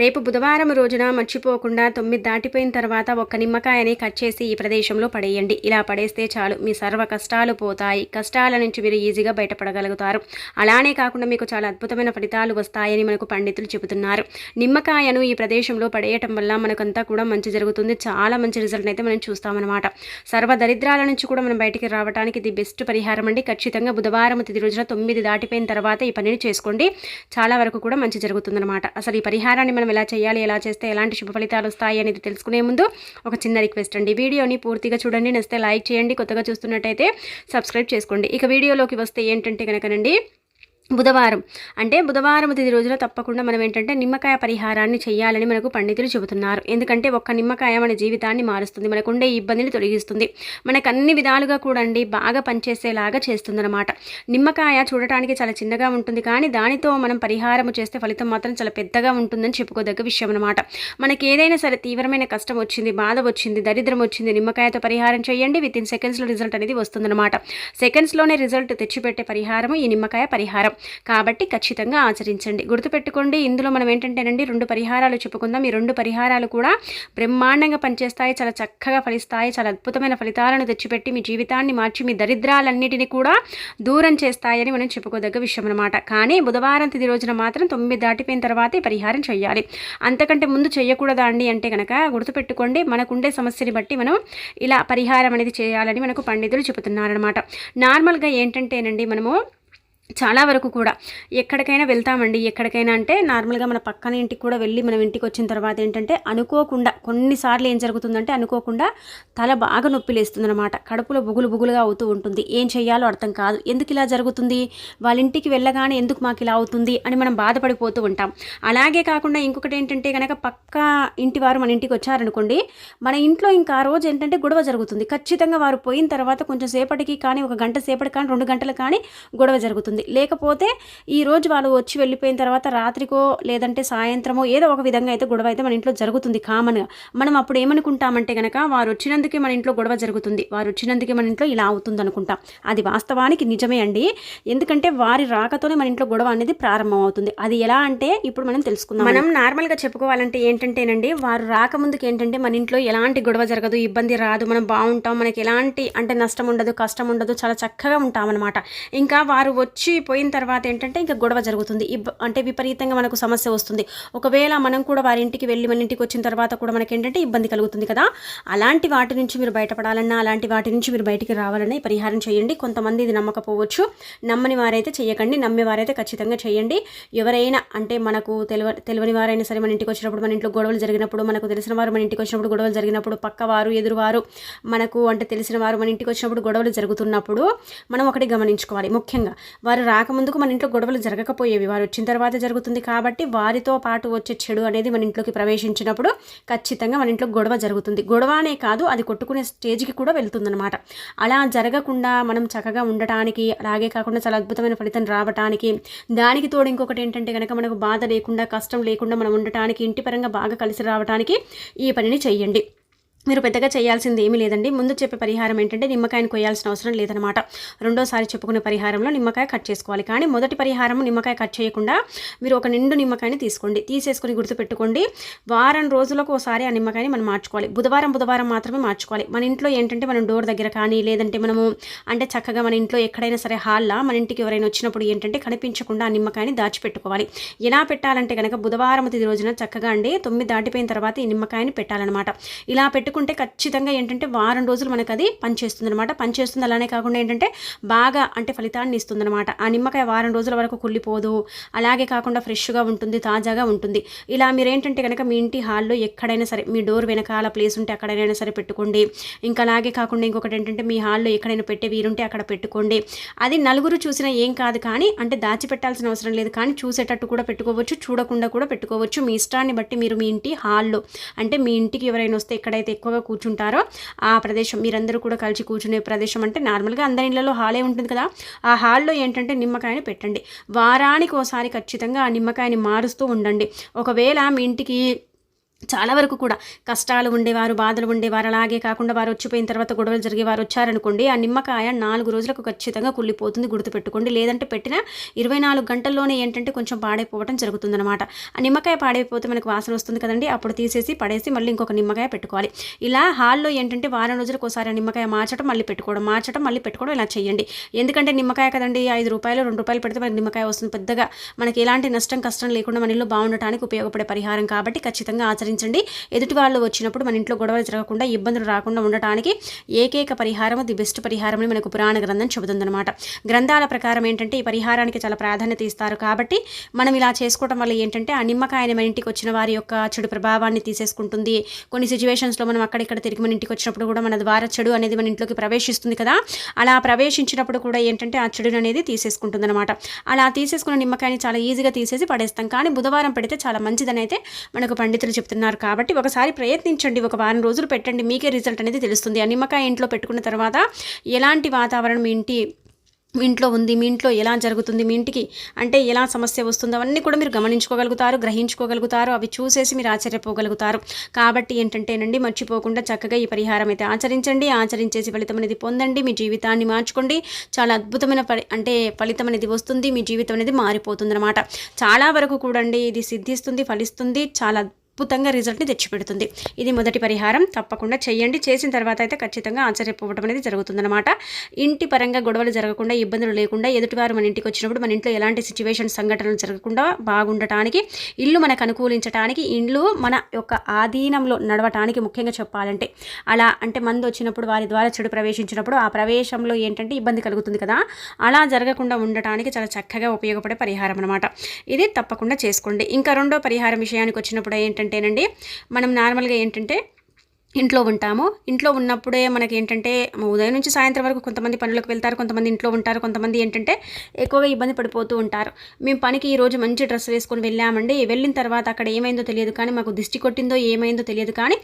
రేపు బుధవారం రోజున మర్చిపోకుండా తొమ్మిది దాటిపోయిన తర్వాత ఒక్క నిమ్మకాయని కట్ చేసి ఈ ప్రదేశంలో పడేయండి. ఇలా పడేస్తే చాలు. మీ సర్వ కష్టాలు పోతాయి. కష్టాల నుంచి మీరు ఈజీగా బయటపడగలుగుతారు. అలానే కాకుండా మీకు చాలా అద్భుతమైన ఫలితాలు వస్తాయని మనకు పండితులు చెబుతున్నారు. నిమ్మకాయను ఈ ప్రదేశంలో పడేయటం వల్ల మనకంతా కూడా మంచి జరుగుతుంది. చాలా మంచి రిజల్ట్ అయితే మనం చూస్తామన్నమాట. సర్వ దరిద్రాల నుంచి కూడా మనం బయటికి రావడానికి ఇది బెస్ట్ పరిహారం అండి. ఖచ్చితంగా బుధవారం తిది రోజున తొమ్మిది దాటిపోయిన తర్వాత ఈ పనిని చేసుకోండి. చాలా వరకు కూడా మంచి జరుగుతుందన్నమాట. అసలు ఈ పరిహారాన్ని మనం ఎలా చేయాలి ఎలా చేస్తే ఎలాంటి శుభ ఫలితాలు వస్తాయి అనేది తెలుసుకునే ముందు ఒక చిన్న రిక్వెస్ట్ అండి. వీడియోని పూర్తిగా చూడండి నచ్చితే లైక్ చేయండి. కొత్తగా చూస్తున్నట్టయితే సబ్స్క్రైబ్ చేసుకోండి. ఇక వీడియోలోకి వస్తే ఏంటంటే కనుకనండి బుధవారం. అంటే బుధవారం తిది రోజున తప్పకుండా మనం ఏంటంటే నిమ్మకాయ పరిహారాన్ని చేయాలని మనకు పండితులు చెబుతున్నారు. ఎందుకంటే ఒక్క నిమ్మకాయ మన జీవితాన్ని మారుస్తుంది మనకు ఉండే ఇబ్బందిని తొలగిస్తుంది. మనకు అన్ని విధాలుగా కూడా అండి బాగా పనిచేసేలాగా చేస్తుందన్నమాట. నిమ్మకాయ చూడటానికి చాలా చిన్నగా ఉంటుంది కానీ దానితో మనం పరిహారం చేస్తే ఫలితం మాత్రం చాలా పెద్దగా ఉంటుందని చెప్పుకోదగ్గ విషయం అనమాట మనకి ఏదైనా సరే తీవ్రమైన కష్టం వచ్చింది బాధ వచ్చింది దరిద్రం వచ్చింది నిమ్మకాయతో పరిహారం చేయండి విత్ ఇన్ సెకండ్స్లో రిజల్ట్ అనేది వస్తుందన్నమాట. సెకండ్స్లోనే రిజల్ట్ తెచ్చిపెట్టే పరిహారం ఈ నిమ్మకాయ పరిహారం. కాబట్టి ఖచ్చితంగా ఆచరించండి. గుర్తుపెట్టుకోండి ఇందులో మనం ఏంటంటేనండి రెండు పరిహారాలు చెప్పుకుందాం. ఈ రెండు పరిహారాలు కూడా బ్రహ్మాండంగా పనిచేస్తాయి చాలా చక్కగా ఫలిస్తాయి చాలా అద్భుతమైన ఫలితాలను తెచ్చిపెట్టి మీ జీవితాన్ని మార్చి మీ దరిద్రాలన్నిటిని కూడా దూరం చేస్తాయని మనం చెప్పుకోదగ్గ విషయం అనమాట కానీ బుధవారం తిది రోజున మాత్రం తొమ్మిది దాటిపోయిన తర్వాత ఈ పరిహారం చేయాలి. అంతకంటే ముందు చేయకూడదా అండి అంటే కనుక గుర్తుపెట్టుకోండి మనకుండే సమస్యని బట్టి మనం ఇలా పరిహారం అనేది చేయాలని మనకు పండితులు చెబుతున్నారనమాట నార్మల్గా ఏంటంటేనండి మనము చాలా వరకు కూడా ఎక్కడికైనా వెళ్తామండి. ఎక్కడికైనా అంటే నార్మల్గా మన పక్కన ఇంటికి కూడా వెళ్ళి మనం ఇంటికి వచ్చిన తర్వాత ఏంటంటే అనుకోకుండా కొన్నిసార్లు ఏం జరుగుతుందంటే అనుకోకుండా తల బాగా నొప్పి లేస్తుందన్నమాట. కడుపులో బుగులు బుగులుగా అవుతూ ఉంటుంది. ఏం చేయాలో అర్థం కాదు. ఎందుకు ఇలా జరుగుతుంది? వాళ్ళ ఇంటికి వెళ్ళగానే ఎందుకు మాకు ఇలా అవుతుంది? అని మనం బాధపడిపోతూ ఉంటాం. అలాగే కాకుండా ఇంకొకటి ఏంటంటే కనుక పక్క ఇంటి వారు మన ఇంటికి వచ్చారనుకోండి మన ఇంట్లో ఇంకా ఆ రోజు ఏంటంటే గొడవ జరుగుతుంది. ఖచ్చితంగా వారు పోయిన తర్వాత కొంచెం సేపటికి కానీ ఒక గంట సేపటి కానీ రెండు గంటలు కానీ గొడవ జరుగుతుంది. లేకపోతే ఈరోజు వాళ్ళు వచ్చి వెళ్ళిపోయిన తర్వాత రాత్రికో లేదంటే సాయంత్రమో ఏదో ఒక విధంగా అయితే గొడవ అయితే మన ఇంట్లో జరుగుతుంది కామన్గా మనం అప్పుడు ఏమనుకుంటామంటే కనుక వారు వచ్చినందుకే మన ఇంట్లో గొడవ జరుగుతుంది. వారు వచ్చినందుకే మన ఇంట్లో ఇలా అవుతుంది అనుకుంటాం. అది వాస్తవానికి నిజమే అండి. ఎందుకంటే వారి రాకతోనే మన ఇంట్లో గొడవ అనేది ప్రారంభం అవుతుంది అది ఎలా అంటే ఇప్పుడు మనం తెలుసుకుందాం. మనం నార్మల్గా చెప్పుకోవాలంటే ఏంటంటేనండి వారు రాకముందుకు ఏంటంటే మన ఇంట్లో ఎలాంటి గొడవ జరగదు ఇబ్బంది రాదు మనం బాగుంటాం మనకి ఎలాంటి అంటే నష్టం ఉండదు కష్టం ఉండదు చాలా చక్కగా ఉంటామన్నమాట. ఇంకా వారు వచ్చి వచ్చి పోయిన తర్వాత ఏంటంటే ఇంకా గొడవ జరుగుతుంది. అంటే విపరీతంగా మనకు సమస్య వస్తుంది. ఒకవేళ మనం కూడా వారి ఇంటికి వెళ్ళి మన ఇంటికి వచ్చిన తర్వాత కూడా మనకి ఏంటంటే ఇబ్బంది కలుగుతుంది కదా. అలాంటి వాటి నుంచి మీరు బయటపడాలన్నా అలాంటి వాటి నుంచి మీరు బయటికి రావాలన్నా పరిహారం చేయండి. కొంతమంది ఇది నమ్మకపోవచ్చు. నమ్మని వారైతే చేయకండి. నమ్మే వారైతే ఖచ్చితంగా చేయండి. ఎవరైనా అంటే మనకు తెలివ తెలియని వారైనా సరే మన ఇంటికి వచ్చినప్పుడు మన ఇంట్లో గొడవలు జరిగినప్పుడు మనకు తెలిసిన వారు మన ఇంటికి వచ్చినప్పుడు గొడవలు జరిగినప్పుడు పక్కవారు ఎదురువారు మనకు అంటే తెలిసిన వారు మన ఇంటికి వచ్చినప్పుడు గొడవలు జరుగుతున్నప్పుడు మనం ఒకటి గమనించుకోవాలి. ముఖ్యంగా వారు రాకముందుకు మన ఇంట్లో గొడవలు జరగకపోయేవి. వారు వచ్చిన తర్వాత జరుగుతుంది కాబట్టి వారితో పాటు వచ్చే చెడు అనేది మన ఇంట్లోకి ప్రవేశించినప్పుడు ఖచ్చితంగా మన ఇంట్లో గొడవ జరుగుతుంది. గొడవ అనే కాదు అది కొట్టుకునే స్టేజ్కి కూడా వెళ్తుందన్నమాట. అలా జరగకుండా మనం చక్కగా ఉండటానికి అలాగే కాకుండా చాలా అద్భుతమైన ఫలితం రావటానికి దానికి తోడు ఇంకొకటి ఏంటంటే కనుక మనకు బాధ లేకుండా కష్టం లేకుండా మనం ఉండటానికి ఇంటి పరంగా బాగా కలిసి రావడానికి ఈ పనిని చేయండి మీరు పెద్దగా చేయాల్సింది ఏమీ లేదండి. ముందు చెప్పే పరిహారం ఏంటంటే నిమ్మకాయను కొయ్యాల్సిన అవసరం లేదనమాట రెండోసారి చెప్పుకునే పరిహారంలో నిమ్మకాయ కట్ చేసుకోవాలి. కానీ మొదటి పరిహారం నిమ్మకాయ కట్ చేయకుండా మీరు ఒక నిండు నిమ్మకాయని తీసుకోండి. తీసేసుకొని గుర్తుపెట్టుకోండి. వారం రోజులకు ఒకసారి ఆ నిమ్మకాయని మనం మార్చుకోవాలి. బుధవారం బుధవారం మాత్రమే మార్చుకోవాలి. మన ఇంట్లో ఏంటంటే మనం డోర్ దగ్గర కానీ లేదంటే మనము అంటే చక్కగా మన ఇంట్లో ఎక్కడైనా సరే హాల్లా మన ఇంటికి ఎవరైనా వచ్చినప్పుడు ఏంటంటే కనిపించకుండా ఆ నిమ్మకాయని దాచిపెట్టుకోవాలి. ఎలా పెట్టాలంటే కనుక బుధవారం తిది రోజున చక్కగా అండి తొమ్మిది దాటిపోయిన తర్వాత ఈ నిమ్మకాయని పెట్టాలన్నమాట. ఇలా పెట్టు పెట్టుకుంటే ఖచ్చితంగా ఏంటంటే వారం రోజులు మనకు అది పనిచేస్తుంది అనమాట పనిచేస్తుంది అలానే కాకుండా ఏంటంటే బాగా అంటే ఫలితాన్ని ఇస్తుంది అనమాట ఆ నిమ్మకాయ వారం రోజుల వరకు కుళ్ళిపోదు. అలాగే కాకుండా ఫ్రెష్గా ఉంటుంది తాజాగా ఉంటుంది. ఇలా మీరు ఏంటంటే కనుక మీ ఇంటి హాల్లో ఎక్కడైనా సరే మీ డోర్ వెనకాల ప్లేస్ ఉంటే అక్కడైనా సరే పెట్టుకోండి. ఇంకా అలాగే కాకుండా ఇంకొకటి ఏంటంటే మీ హాల్లో ఎక్కడైనా పెట్టే వీరుంటే అక్కడ పెట్టుకోండి. అది నలుగురు చూసినా ఏం కాదు కానీ అంటే దాచిపెట్టాల్సిన అవసరం లేదు కానీ చూసేటట్టు కూడా పెట్టుకోవచ్చు చూడకుండా కూడా పెట్టుకోవచ్చు. మీ ఇష్టాన్ని బట్టి మీరు మీ ఇంటి హాల్లో అంటే మీ ఇంటికి ఎవరైనా వస్తే ఎక్కడైతే ఎక్కువగా కూర్చుంటారో ఆ ప్రదేశం మీరందరూ కూడా కలిసి కూర్చునే ప్రదేశం అంటే నార్మల్గా అందరి ఇళ్ళలో హాలే ఉంటుంది కదా. ఆ హాల్లో ఏంటంటే నిమ్మకాయని పెట్టండి. వారానికి ఒకసారి ఖచ్చితంగా ఆ నిమ్మకాయని మారుస్తూ ఉండండి. ఒకవేళ మీ ఇంటికి చాలా వరకు కూడా కష్టాలు ఉండేవారు బాధలు ఉండేవారు. అలాగే కాకుండా వారు వచ్చిపోయిన తర్వాత గొడవలు జరిగే వారు వచ్చారనుకోండి ఆ నిమ్మకాయ నాలుగు రోజులకు ఖచ్చితంగా కుళ్ళిపోతుంది గుర్తుపెట్టుకోండి. లేదంటే పెట్టిన ఇరవై నాలుగు గంటల్లోనే ఏంటంటే కొంచెం పాడైపోవడం జరుగుతుందన్నమాట. ఆ నిమ్మకాయ పాడైపోతే మనకు వాసన వస్తుంది కదండి అప్పుడు తీసేసి పడేసి మళ్ళీ ఇంకొక నిమ్మకాయ పెట్టుకోవాలి. ఇలా హాల్లో ఏంటంటే వారం రోజులకు ఒకసారి ఆ నిమ్మకాయ మార్చడం మళ్ళీ పెట్టుకోవడం మార్చడం మళ్ళీ పెట్టుకోవడం ఇలా చేయండి. ఎందుకంటే నిమ్మకాయ కదండి ఐదు రూపాయలు రెండు రూపాయలు పెడితే మనకి నిమ్మకాయ వస్తుంది. పెద్దగా మనకి ఎలాంటి నష్టం కష్టం లేకుండా మన ఇల్లు బాగుండటానికి ఉపయోగపడే పరిహారం కాబట్టి ఖచ్చితంగా ఆచరించండి ఆచరించండి ఎదుటి వాళ్ళు వచ్చినప్పుడు మన ఇంట్లో గొడవలు జరగకుండా ఇబ్బందులు రాకుండా ఉండటానికి ఏకైక పరిహారం ది బెస్ట్ పరిహారం అని మనకు పురాణ గ్రంథం చెబుతుందన్నమాట. గ్రంథాల ప్రకారం ఏంటంటే ఈ పరిహారానికి చాలా ప్రాధాన్యత ఇస్తారు. కాబట్టి మనం ఇలా చేసుకోవడం వల్ల ఏంటంటే ఆ నిమ్మకాయని మన ఇంటికి వచ్చిన వారి యొక్క చెడు ప్రభావాన్ని తీసేసుకుంటుంది. కొన్ని సిచ్యువేషన్స్లో మనం అక్కడిక్కడ తిరిగి మన ఇంటికి వచ్చినప్పుడు కూడా మన ద్వారా చెడు అనేది మన ఇంట్లోకి ప్రవేశిస్తుంది కదా. అలా ప్రవేశించినప్పుడు కూడా ఏంటంటే ఆ చెడుని అనేది తీసేసుకుంటుంది అనమాట అలా తీసేసుకున్న నిమ్మకాయని చాలా ఈజీగా తీసేసి పడేస్తాం. కానీ బుధవారం పెడితే చాలా మంచిదని అయితే మనకు పండితులు చెప్తున్నారు. చేస్తున్నారు కాబట్టి ఒకసారి ప్రయత్నించండి. ఒక వారం రోజులు పెట్టండి. మీకే రిజల్ట్ అనేది తెలుస్తుంది. ఆ నిమ్మకాయ ఇంట్లో పెట్టుకున్న తర్వాత ఎలాంటి వాతావరణం ఇంటి మీ ఇంట్లో ఉంది మీ ఇంట్లో ఎలా జరుగుతుంది మీ ఇంటికి అంటే ఎలా సమస్య వస్తుందో అవన్నీ కూడా మీరు గమనించుకోగలుగుతారు గ్రహించుకోగలుగుతారు. అవి చూసేసి మీరు ఆశ్చర్యపోగలుగుతారు. కాబట్టి ఏంటంటేనండి మర్చిపోకుండా చక్కగా ఈ పరిహారం అయితే ఆచరించండి. ఆచరించేసి ఫలితం అనేది పొందండి. మీ జీవితాన్ని మార్చుకోండి. చాలా అద్భుతమైన అంటే ఫలితం అనేది వస్తుంది. మీ జీవితం అనేది మారిపోతుంది అనమాట చాలా వరకు కూడండి ఇది సిద్ధిస్తుంది ఫలిస్తుంది. చాలా అద్భుతంగా రిజల్ట్ని తెచ్చిపెడుతుంది. ఇది మొదటి పరిహారం. తప్పకుండా చేయండి చేసిన తర్వాత అయితే ఖచ్చితంగా ఆశ్చర్యపోవడం అనేది జరుగుతుందన్నమాట. ఇంటి పరంగా గొడవలు జరగకుండా ఇబ్బందులు లేకుండా ఎదుటివారు మన ఇంటికి వచ్చినప్పుడు మన ఇంట్లో ఎలాంటి సిచ్యువేషన్ సంఘటనలు జరగకుండా బాగుండటానికి ఇల్లు మనకు అనుకూలించడానికి ఇల్లు మన యొక్క ఆధీనంలో నడవటానికి ముఖ్యంగా చెప్పాలంటే అలా అంటే మందు వచ్చినప్పుడు వారి ద్వారా చెడు ప్రవేశించినప్పుడు ఆ ప్రవేశంలో ఏంటంటే ఇబ్బంది కలుగుతుంది కదా. అలా జరగకుండా ఉండటానికి చాలా చక్కగా ఉపయోగపడే పరిహారం అనమాట ఇది తప్పకుండా చేసుకోండి. ఇంకా రెండో పరిహారం విషయానికి వచ్చినప్పుడు ఏంటంటే ఏంటంటేనండి మనం నార్మల్గా ఏంటంటే ఇంట్లో ఉంటాము. ఇంట్లో ఉన్నప్పుడే మనకి ఏంటంటే ఉదయం నుంచి సాయంత్రం వరకు కొంతమంది పనులకు వెళ్తారు కొంతమంది ఇంట్లో ఉంటారు కొంతమంది ఏంటంటే ఎక్కువగా ఇబ్బంది పడిపోతూ ఉంటారు. మేము పనికి ఈరోజు మంచి డ్రెస్ వేసుకొని వెళ్ళామండి. వెళ్ళిన తర్వాత అక్కడ ఏమైందో తెలియదు కానీ మాకు దిష్టి కొట్టిందో ఏమైందో తెలియదు కానీ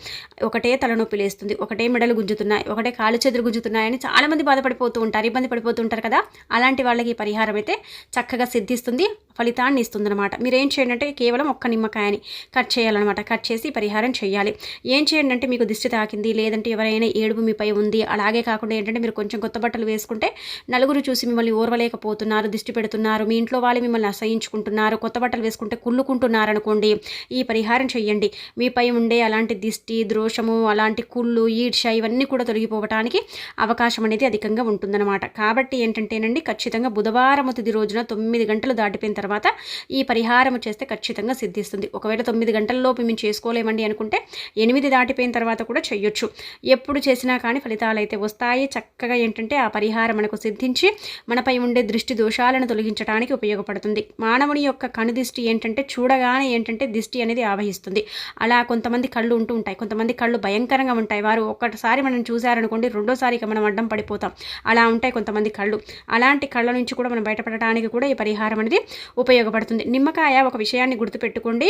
ఒకటే తలనొప్పి లేస్తుంది. ఒకటే మెడలు గుంజుతున్నాయి. ఒకటే కాలు చెదురు గుంజుతున్నాయని చాలామంది బాధపడిపోతూ ఉంటారు. ఇబ్బంది పడిపోతూ ఉంటారు కదా. అలాంటి వాళ్ళకి ఈ పరిహారం అయితే చక్కగా సిద్ధిస్తుంది ఫలితాన్ని ఇస్తుందన్నమాట. మీరు ఏం చేయండి అంటే కేవలం ఒక్క నిమ్మకాయని కట్ చేయాలన్నమాట. కట్ చేసి పరిహారం చేయాలి. ఏం చేయండి అంటే మీకు దిష్టి తాకింది. లేదంటే ఎవరైనా ఏడుపు మీపై ఉంది. అలాగే కాకుండా ఏంటంటే మీరు కొంచెం కొత్త బట్టలు వేసుకుంటే నలుగురు చూసి మిమ్మల్ని ఓర్వలేకపోతున్నారు దిష్టి పెడుతున్నారు మీ ఇంట్లో వాళ్ళు మిమ్మల్ని అసహించుకుంటున్నారు కొత్త బట్టలు వేసుకుంటే కుళ్ళుకుంటున్నారు అనుకోండి ఈ పరిహారం చేయండి మీపై ఉండే అలాంటి దిష్టి ద్రోషము అలాంటి కుళ్ళు ఈడ్ష ఇవన్నీ కూడా తొలగిపోవటానికి అవకాశం అనేది అధికంగా ఉంటుందన్నమాట. కాబట్టి ఏంటంటేనండి ఖచ్చితంగా బుధవారం తుది రోజున తొమ్మిది గంటలు దాటిపోయిన తర్వాత ఈ పరిహారం చేస్తే ఖచ్చితంగా సిద్ధిస్తుంది. ఒకవేళ తొమ్మిది గంటల్లోపు మేము చేసుకోలేమండి అనుకుంటే ఎనిమిది దాటిపోయిన తర్వాత కూడా చేయొచ్చు. ఎప్పుడు చేసినా కానీ ఫలితాలు అయితే వస్తాయి. చక్కగా ఏంటంటే ఆ పరిహారం మనకు సిద్ధించి మనపై ఉండే దృష్టి దోషాలను తొలగించడానికి ఉపయోగపడుతుంది. మానవుని యొక్క కనుదిష్టి ఏంటంటే చూడగానే ఏంటంటే దిష్టి అనేది ఆవహిస్తుంది. అలా కొంతమంది కళ్ళు ఉంటూ ఉంటాయి. కొంతమంది కళ్ళు భయంకరంగా ఉంటాయి. వారు ఒక్కసారి మనం చూశారనుకోండి రెండోసారి మనం అడ్డం పడిపోతాం. అలా ఉంటాయి కొంతమంది కళ్ళు. అలాంటి కళ్ళ నుంచి కూడా మనం బయటపడటానికి కూడా ఈ పరిహారం అనేది ఉపయోగపడుతుంది. నిమ్మకాయ ఒక విషయాన్ని గుర్తుపెట్టుకోండి.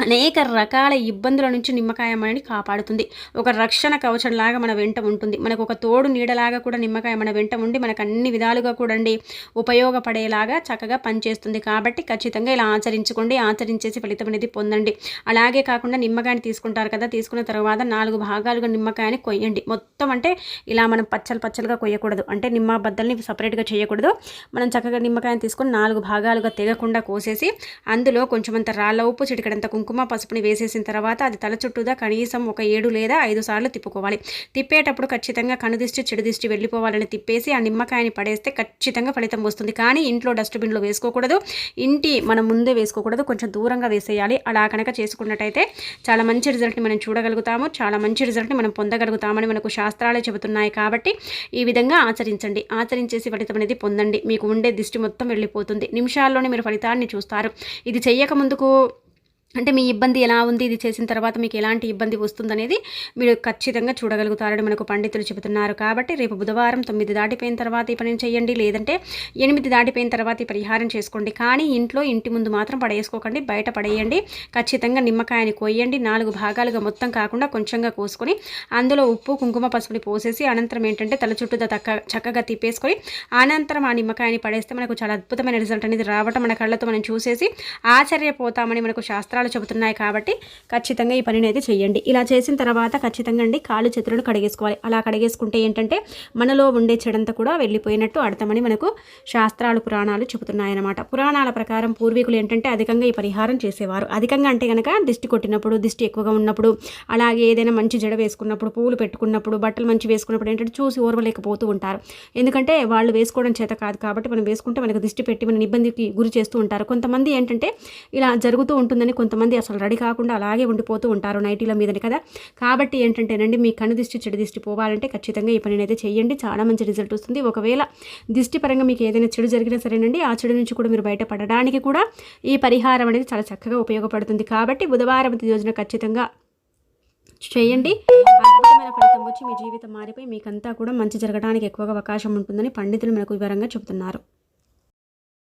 అనేక రకాల ఇబ్బందుల నుంచి నిమ్మకాయ మనని కాపాడుతుంది. ఒక రక్షణ కవచంలాగా మన వెంట ఉంటుంది. మనకు ఒక తోడు నీడలాగా కూడా నిమ్మకాయ మన వెంట ఉండి మనకు అన్ని విధాలుగా కూడండి ఉపయోగపడేలాగా చక్కగా పనిచేస్తుంది. కాబట్టి ఖచ్చితంగా ఇలా ఆచరించుకోండి. ఆచరించేసి ఫలితం అనేది పొందండి. అలాగే కాకుండా నిమ్మకాయని తీసుకుంటారు కదా తీసుకున్న తర్వాత నాలుగు భాగాలుగా నిమ్మకాయని కొయ్యండి. మొత్తం అంటే ఇలా మనం పచ్చలు పచ్చలుగా కొయ్యకూడదు. అంటే నిమ్మ బద్దల్ని సపరేట్గా చేయకూడదు. మనం చక్కగా నిమ్మకాయని తీసుకొని నాలుగు భాగాలుగా తెగకుండా కోసేసి అందులో కొంచెం అంత రాళ్ళ ఉప్పు చిటికడంత కుంకుమ పసుపుని వేసేసిన తర్వాత అది తల చుట్టూదా కనీసం ఒక ఏడు లేదా ఐదు సార్లు తిప్పుకోవాలి. తిప్పేటప్పుడు ఖచ్చితంగా కనుదిష్టి చెడు దిష్టి వెళ్ళిపోవాలని తిప్పేసి ఆ నిమ్మకాయని పడేస్తే ఖచ్చితంగా ఫలితం వస్తుంది. కానీ ఇంట్లో డస్ట్బిన్లో వేసుకోకూడదు. ఇంటి మనం ముందే వేసుకోకూడదు. కొంచెం దూరంగా వేసేయాలి. అలా కనుక చేసుకున్నట్టయితే చాలా మంచి రిజల్ట్ని మనం చూడగలుగుతాము. చాలా మంచి రిజల్ట్ని మనం పొందగలుగుతామని మనకు శాస్త్రాలే చెబుతున్నాయి కాబట్టి ఈ విధంగా ఆచరించండి. ఆచరించేసి ఫలితం అనేది పొందండి. మీకు ఉండే దిష్టి మొత్తం వెళ్ళిపోతుంది. నిమిషాల్లోనే మీరు ఫలితాన్ని చూస్తారు. ఇది చెయ్యక ముందుకు అంటే మీ ఇబ్బంది ఎలా ఉంది? ఇది చేసిన తర్వాత మీకు ఎలాంటి ఇబ్బంది వస్తుందనేది మీరు ఖచ్చితంగా చూడగలుగుతారని మనకు పండితులు చెబుతున్నారు. కాబట్టి రేపు బుధవారం తొమ్మిది దాటిపోయిన తర్వాత ఈ పని చేయండి. లేదంటే ఎనిమిది దాటిపోయిన తర్వాత ఈ పరిహారం చేసుకోండి. కానీ ఇంట్లో ఇంటి ముందు మాత్రం పడేసుకోకండి. బయట పడేయండి. ఖచ్చితంగా నిమ్మకాయని కొయ్యండి నాలుగు భాగాలుగా మొత్తం కాకుండా కొంచెంగా కోసుకొని అందులో ఉప్పు కుంకుమ పసుపుని పోసేసి అనంతరం ఏంటంటే తల చుట్టూ తక్క చక్కగా తిప్పేసుకొని అనంతరం ఆ నిమ్మకాయని పడేస్తే మనకు చాలా అద్భుతమైన రిజల్ట్ అనేది రావటం మన కళ్ళతో మనం చూసేసి ఆశ్చర్యపోతామని మనకు శాస్త్రాలు శాస్త్రాలు చెబుతున్నాయి కాబట్టి ఖచ్చితంగా ఈ పనిని అయితే చేయండి ఇలా చేసిన తర్వాత ఖచ్చితంగా అండి కాళ్ళు చేతులను కడిగేసుకోవాలి. అలా కడిగేసుకుంటే ఏంటంటే మనలో ఉండే చెడంతా కూడా వెళ్ళిపోయినట్టు అర్థమని మనకు శాస్త్రాలు పురాణాలు చెబుతున్నాయన్నమాట. పురాణాల ప్రకారం పూర్వీకులు ఏంటంటే అధికంగా ఈ పరిహారం చేసేవారు. అధికంగా అంటే కనుక దిష్టి కొట్టినప్పుడు దిష్టి ఎక్కువగా ఉన్నప్పుడు అలాగే ఏదైనా మంచి జడ వేసుకున్నప్పుడు పూలు పెట్టుకున్నప్పుడు బట్టలు మంచి వేసుకున్నప్పుడు ఏంటంటే చూసి ఓర్వలేకపోతూ ఉంటారు. ఎందుకంటే వాళ్ళు వేసుకోవడం చేత కాదు కాబట్టి మనం వేసుకుంటే మనకు దిష్టి పెట్టి మన ఇబ్బందికి గురి చేస్తూ ఉంటారు. కొంతమంది ఏంటంటే ఇలా జరుగుతూ ఉంటుందని కొంతమంది అసలు రెడీ కాకుండా అలాగే ఉండిపోతూ ఉంటారు నైటీల మీదని కదా. కాబట్టి ఏంటంటేనండి మీ కన్ను దిష్టి చెడు దిష్టి పోవాలంటే ఖచ్చితంగా ఈ పనిని అయితే చేయండి చాలా మంచి రిజల్ట్ వస్తుంది. ఒకవేళ దిష్టి పరంగా మీకు ఏదైనా చెడు జరిగినా సరేనండి ఆ చెడు నుంచి కూడా మీరు బయటపడడానికి కూడా ఈ పరిహారం అనేది చాలా చక్కగా ఉపయోగపడుతుంది. కాబట్టి బుధవారం యోజన ఖచ్చితంగా చేయండి అద్భుతమైన ఫలితం వచ్చి మీ జీవితం మారిపోయి మీకంతా కూడా మంచి జరగడానికి ఎక్కువగా అవకాశం ఉంటుందని పండితులు మనకు వివరంగా చెబుతున్నారు.